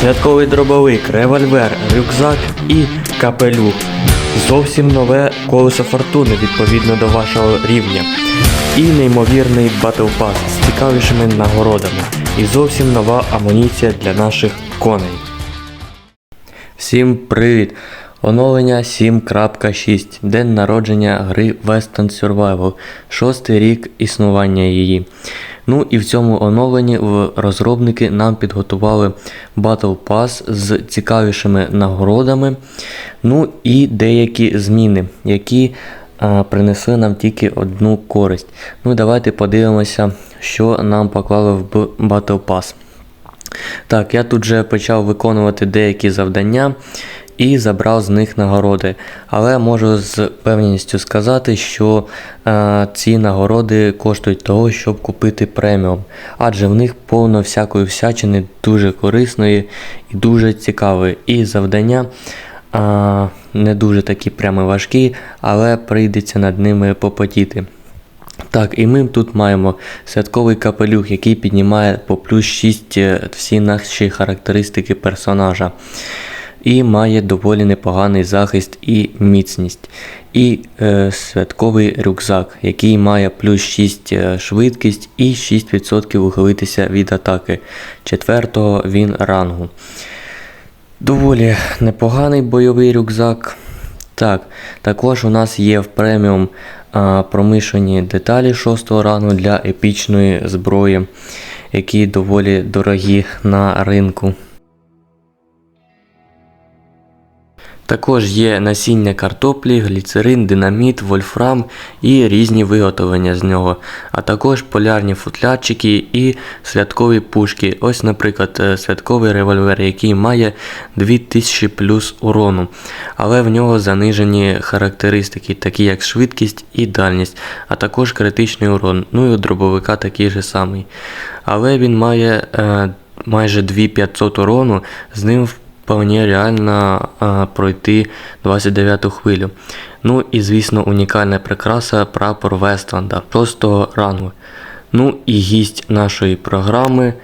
святковий дробовик, револьвер, рюкзак і капелюх. Зовсім нове колесо фортуни відповідно до вашого рівня. І неймовірний батл пас з цікавішими нагородами. І зовсім нова амуніція для наших коней. Всім привіт! Оновлення 7.6. День народження гри Western Survival. Шостий рік існування її. Ну і в цьому оновленні в розробники нам підготували Battle Pass з цікавішими нагородами. Ну і деякі зміни, які а, принесли нам тільки одну користь. Ну давайте подивимося, що нам поклали в Battle Pass. Так, я тут вже почав виконувати деякі завдання і забрав з них нагороди. Але можу з певністю сказати, що е, ці нагороди коштують того, щоб купити преміум. Адже в них повно всякої всячини дуже корисної і дуже цікавої. І завдання е, не дуже такі прямо важкі, але прийдеться над ними попотіти. Так, і ми тут маємо святковий капелюх, який піднімає по плюс 6 е, всі наші характеристики персонажа. І має доволі непоганий захист і міцність. І е, святковий рюкзак, який має плюс 6 е, швидкість і 6% ухилитися від атаки. Четвертого він рангу. Доволі непоганий бойовий рюкзак. Так, також у нас є в преміум а, промишені деталі 6 рангу для епічної зброї, які доволі дорогі на ринку. Також є насіння картоплі, гліцерин, динаміт, вольфрам і різні виготовлення з нього, а також полярні футлярчики і святкові пушки. Ось, наприклад, е, святковий револьвер, який має 2000 плюс урону, але в нього занижені характеристики, такі як швидкість і дальність, а також критичний урон. Ну і у дробовика такий же самий. Але він має е, майже 2500 урону, з ним вполне реально а, пройти 29-ту хвилю. Ну і звісно унікальна прикраса прапор Вестланда 6 рангу. Ну і гість нашої програми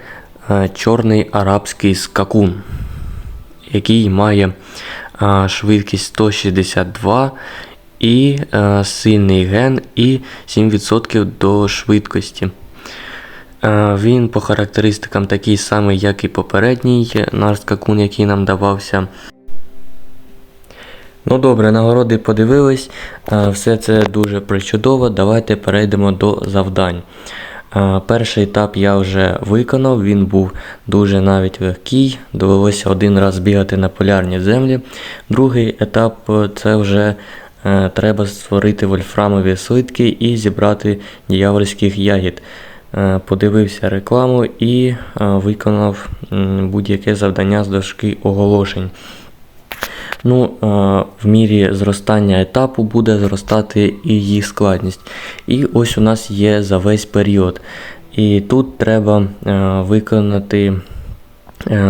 а, чорний арабський скакун, який має а, швидкість 162 і а, сильний ген і 7% до швидкості. Е, Він по характеристикам такий самий, як і попередній наш скакун, який нам давався. Ну добре, нагороди подивились. Е, Все це дуже причудово. Давайте перейдемо до завдань. Е, Перший етап я вже виконав, він був дуже навіть легкий. Довелося один раз бігати на полярні землі. Другий етап це вже треба створити вольфрамові слитки і зібрати діявольських ягід. Е, Подивився рекламу і е, виконав будь-яке завдання з дошки оголошень. Ну, е, в мірі зростання етапу буде зростати і їх складність. І ось у нас є за весь період. І тут треба виконати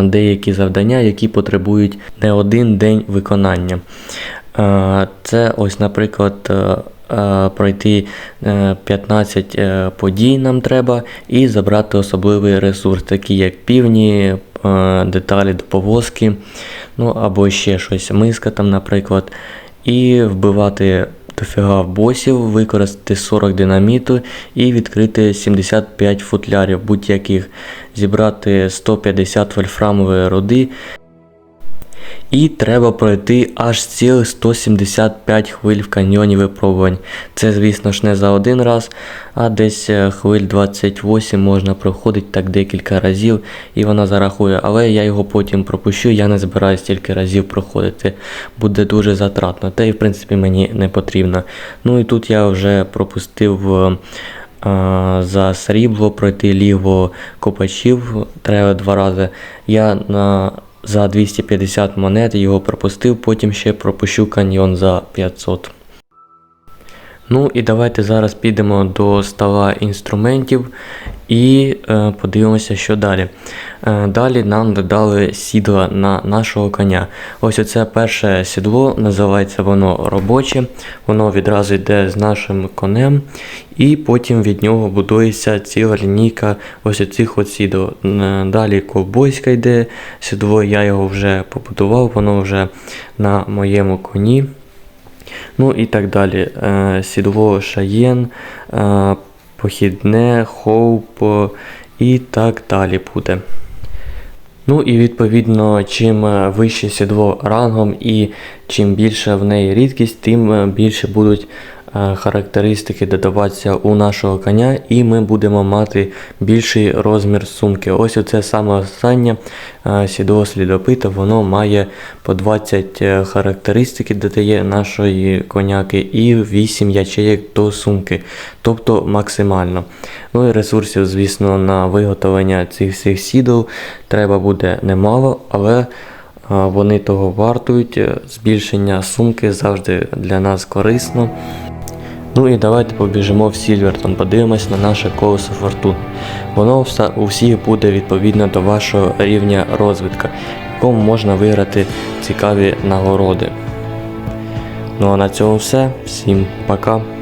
деякі завдання, які потребують не один день виконання. Це ось, наприклад, пройти е, 15 е, подій нам треба і забрати особливий ресурс, такі як півні, е, деталі до повозки, ну або ще щось, миска там, наприклад, і вбивати дофіга босів, використати 40 динаміту і відкрити 75 футлярів будь-яких, зібрати 150 вольфрамової руди. І треба пройти аж цілих 175 хвиль в каньйоні випробувань. Це, звісно ж, не за один раз, а десь е, хвиль 28 можна проходити так декілька разів, і вона зарахує. Але я його потім пропущу, я не збираюсь стільки разів проходити. Буде дуже затратно, та й в принципі мені не потрібно. Ну і тут я вже пропустив. е, За срібло пройти ліво копачів треба два рази. Я на, за 250 монет його пропустив, потім ще пропущу каньйон за 500. Ну і давайте зараз підемо до стола інструментів і е, подивимося, що далі. Е, далі нам додали сідла на нашого коня. Ось оце перше сідло, називається воно робоче, воно відразу йде з нашим конем, і потім від нього будується ціла лінійка ось оцих от сідл. Е, Далі ковбойська йде сідло, я його вже побудував, воно вже на моєму коні. Ну і так далі. Е, Сідло шаєн, е, похідне, хоуп е, і так далі буде. Ну і відповідно, чим вище сідло рангом і чим більше в неї рідкість, тим більше будуть характеристики додаватися у нашого коня, і ми будемо мати більший розмір сумки. Ось оце саме останнє е, сідло слідопита, воно має по 20 е, характеристики додає нашої коняки і 8 ячеєк до сумки, тобто максимально. Ну і ресурсів, звісно, на виготовлення цих всіх сідл треба буде немало, але вони того вартують. Е, Збільшення сумки завжди для нас корисно. Ну і давайте побіжимо в Сільвертон, подивимось на наше колесо фортун. Воно у всіх буде відповідно до вашого рівня розвитку, в якому можна виграти цікаві нагороди. Ну а на цьому все. Всім пока.